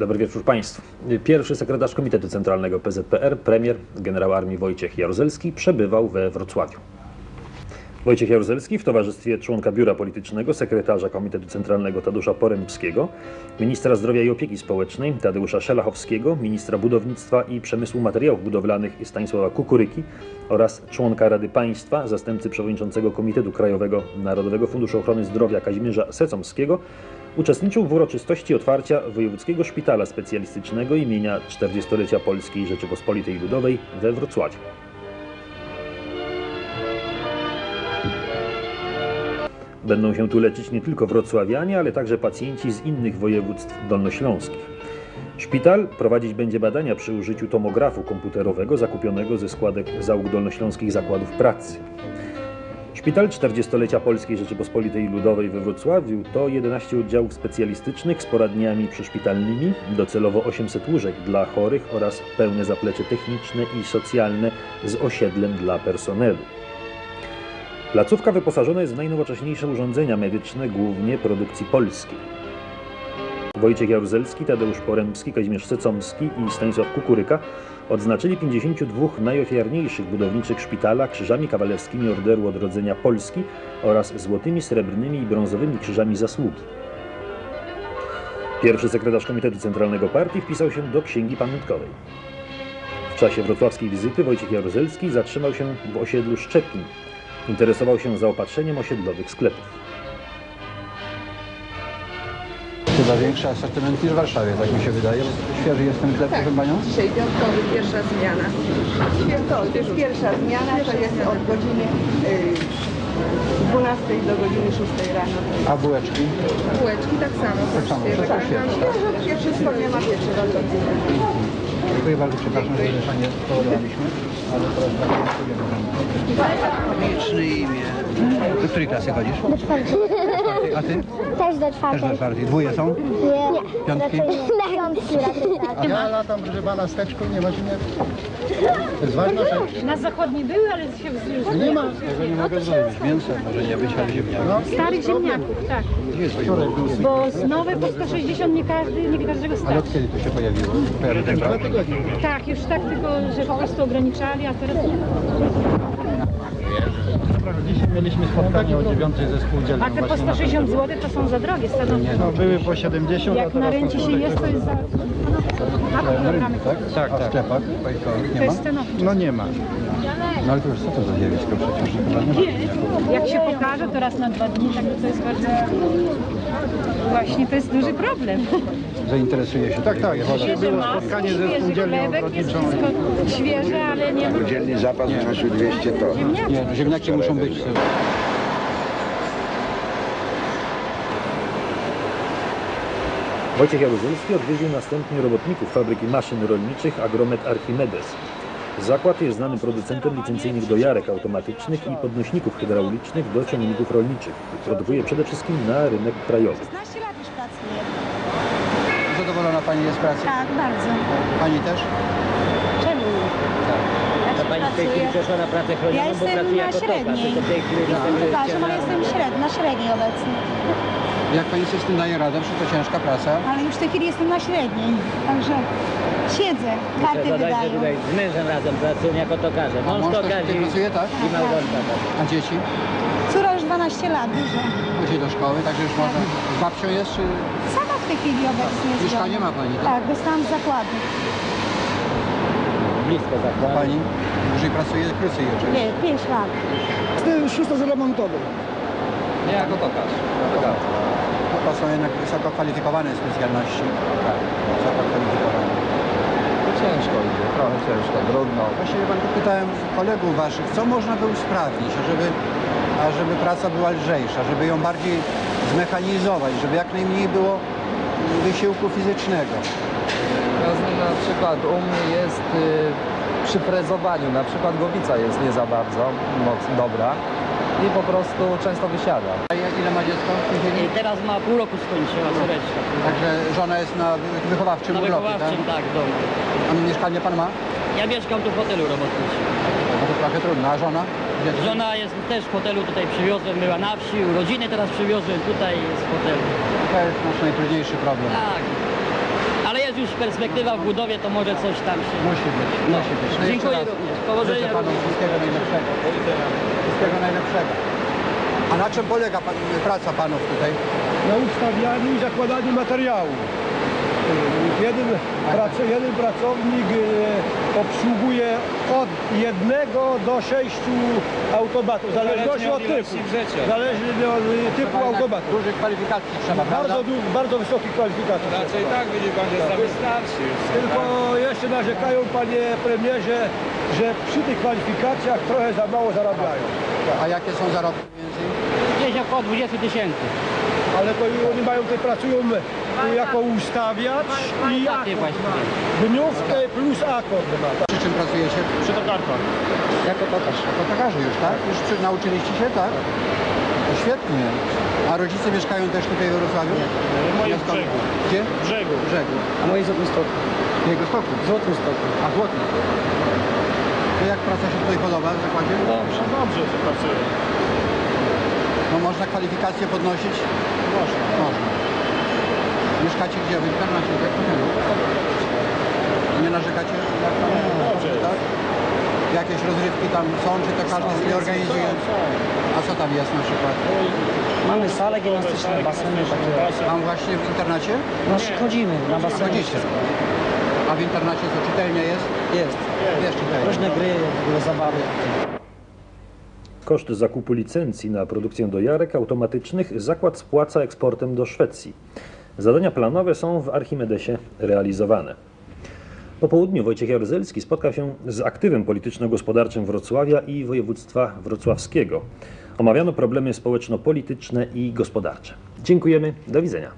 Dobry wieczór Państwu. Pierwszy sekretarz Komitetu Centralnego PZPR, premier generał armii Wojciech Jaruzelski przebywał we Wrocławiu. Wojciech Jaruzelski w towarzystwie członka Biura Politycznego, sekretarza Komitetu Centralnego Tadeusza Porębskiego, ministra zdrowia i opieki społecznej Tadeusza Szelachowskiego, ministra budownictwa i przemysłu materiałów budowlanych Stanisława Kukuryki oraz członka Rady Państwa, zastępcy przewodniczącego Komitetu Krajowego Narodowego Funduszu Ochrony Zdrowia Kazimierza Secomskiego uczestniczył w uroczystości otwarcia Wojewódzkiego Szpitala Specjalistycznego imienia 40-lecia Polskiej Rzeczypospolitej Ludowej we Wrocławiu. Będą się tu leczyć nie tylko wrocławianie, ale także pacjenci z innych województw dolnośląskich. Szpital prowadzić będzie badania przy użyciu tomografu komputerowego zakupionego ze składek załóg dolnośląskich zakładów pracy. Szpital 40-lecia Polskiej Rzeczypospolitej Ludowej we Wrocławiu to 11 oddziałów specjalistycznych z poradniami przyszpitalnymi, docelowo 800 łóżek dla chorych oraz pełne zaplecze techniczne i socjalne z osiedlem dla personelu. Placówka wyposażona jest w najnowocześniejsze urządzenia medyczne, głównie produkcji polskiej. Wojciech Jaruzelski, Tadeusz Porębski, Kazimierz Secomski i Stanisław Kukuryka odznaczyli 52 najofiarniejszych budowniczych szpitala krzyżami kawalerskimi Orderu Odrodzenia Polski oraz złotymi, srebrnymi i brązowymi krzyżami zasługi. Pierwszy sekretarz Komitetu Centralnego Partii wpisał się do Księgi Pamiątkowej. W czasie wrocławskiej wizyty Wojciech Jaruzelski zatrzymał się w osiedlu Szczepin. Interesował się zaopatrzeniem osiedlowych sklepów. Chyba większy asortyment niż w Warszawie, tak mi się wydaje. Świeży jest ten chleb, proszę Panią? Dzisiaj piątkowy, pierwsza zmiana. To jest pierwsza zmiana, to jest od godziny y, 12 do godziny 6 rano. A bułeczki? Bułeczki tak samo. Tak samo, wszystko tak świeże. samo. Ja wszystko nie ma godziny. Dziękuję bardzo, przepraszam, że mieszanie spowodowaliśmy, ale teraz bardzo Liczne imię. Do której klasy chodzisz? Do czwartej. A Ty? Też do Też czwartej. do czwartej. Dwóje są? Nie. Piątki? Raczej nie. Piątki raczej tak. Ja latam, proszę pana, z teczką, nie ma ziemniaków. To jest ważna rzecz. Na zachodniej były, ale się wzniósł. Nie ma. Tego nie mogę zrobić. Mięso może nie być, ale ziemniaki. Starych ziemniaków, tak. Gdzie jest wczoraj był? Bo z nowe po 160 nie każdy, nie każdego Ale stać. od kiedy to się pojawiło? Kojarzy ten Dwa tygodnie. Tak, już tak tylko, że po prostu ograniczali, a teraz nie. Mieliśmy spotkanie o 9 ze spółdzielnią. A te po właśnie na 160 ten temat. zł to są za drogie stanowisko. No, były po 70, a Jak na rencie się jest, to jest za... Na programy Tak? Tak, A w tak. sklepach nie ma? No nie ma. No ale to już co to za zjawisko przecież? Jak się pokaże, to raz na dwa dni, tak to jest bardzo... Właśnie to jest duży problem. Zainteresuje się Tak, tak. Dzisiaj było spotkanie ze spółdzielnią chlebek, jest ogrodniczą. wszystko świeże, ale nie ma Dzienny zapas wynosił 200 ton. Nie, no ziemniaki muszą być. Wojciech Jaruzelski odwiedził następnie robotników fabryki maszyn rolniczych Agromet Archimedes. Zakład jest znanym producentem licencyjnych dojarek automatycznych i podnośników hydraulicznych do ciągników rolniczych. Produkuje przede wszystkim na rynek krajowy. 16 lat już pracuję. Zadowolona Pani jest z pracy? Tak, bardzo. Pani też? Czemu? To pani w tej chwili przeszła na pracę chronioną, Ja bo jestem pracuje na jako średniej. tylko w tej chwili Jestem tokarzem, ale jestem średni, na średniej obecnie. Jak Pani sobie z tym daje radę? Przecież to ciężka praca. Ale już w tej chwili jestem na średniej, także siedzę, karty że wydają. tutaj z mężem razem pracują jako tokarze. A Mąż mąż też tutaj pracuje, tak? i małżonka. Tak. A dzieci? Córa już 12 lat, dużo. Chodzi do szkoły, także już można. Z babcią jest, czy Sama w tej chwili obecnie jest mieszkanie ma Pani? Tak? Tak, dostałam z zakładu. Blisko zakładu. Pani dłużej pracuje, krócej jeszcze. Nie, 5 lat. Szósto remontowy. Nie, jako tokarz. No to są jednak wysoko kwalifikowane specjalności. Tak, wysoko kwalifikowane. Ciężko idzie, trochę ciężko, trudno. Właśnie Pan pytałem kolegów Waszych, co można by usprawnić, ażeby, ażeby praca była lżejsza, żeby ją bardziej zmechanizować, żeby jak najmniej było wysiłku fizycznego. Na przykład u mnie jest y, przy frezowaniu, na przykład głowica jest nie za bardzo moc, dobra i po prostu często wysiada. A ile ma dziecko w tej chwili? I teraz ma pół roku skończyła córeczka. Także żona jest na wychowawczym Na urlopie, tak? wychowawczym, tak, w domu. A mieszkanie Pan ma? Ja mieszkam tu w hotelu robotniczym. No to trochę trudno. A żona? Dziecko? Żona jest też w hotelu, tutaj przywiozłem, była na wsi, urodziny teraz przywiozłem, tutaj jest w hotelu. To jest nasz najtrudniejszy problem. Tak. Już perspektywa w budowie, to może coś tam się... Musi być, No. musi być. No Dziękuję raz również. Życzę Powodzenia panu również. wszystkiego najlepszego. Wszystkiego najlepszego. A na czym polega pan, praca panów tutaj? Na ustawianiu i zakładaniu materiału. Jeden, prac- jeden pracownik e, obsługuje od jednego do sześciu automatów, w zależności od typu. Zależy od e, typu automatu. Dużych kwalifikacji trzeba, prawda? Bardzo, du- bardzo wysokich kwalifikacji. Raczej tak, widzi pan, że sami starsi już. Tylko jeszcze narzekają panie premierze, że przy tych kwalifikacjach trochę za mało zarabiają. A jakie są zarobki między? Gdzieś około 20 tysięcy. Ale to oni mają tutaj pracują jako ustawiacz i właściwie. dniówkę plus akord. Przy czym pracujecie? Przy tokarkach. Jako tokarz. Jako tokarze już, tak? Już przy, nauczyliście się, tak? To świetnie. A rodzice mieszkają też tutaj w Wrocławiu? Nie, moi w Miasto- Brzegu. Gdzie? W brzegu. W Brzegu. A moi z stoku. W jego stoku. Złotym stoku. A złoty. To jak praca się tutaj podoba w zakładzie? Dobrze. Dobrze, że pracuje. No można kwalifikacje podnosić? Można. Można. Mieszkacie gdzie? W internacie, tak? Nie narzekacie? Jak tam? Dobrze. Tak? Jakieś rozrywki tam są, czy to każdy sobie organizuje? A co tam jest na przykład? Mamy salę gimnastyczną, baseny takie. Tam właśnie w internacie? No chodzimy na basenie. Chodzicie. A w internacie co, czytelnia jest? Jest. Jest czytelnia. Różne gry, w ogóle zabawy. Koszt zakupu licencji na produkcję dojarek automatycznych zakład spłaca eksportem do Szwecji. Zadania planowe są w Archimedesie realizowane. Po południu Wojciech Jaruzelski spotkał się z aktywem polityczno-gospodarczym Wrocławia i województwa wrocławskiego. Omawiano problemy społeczno-polityczne i gospodarcze. Dziękujemy, do widzenia.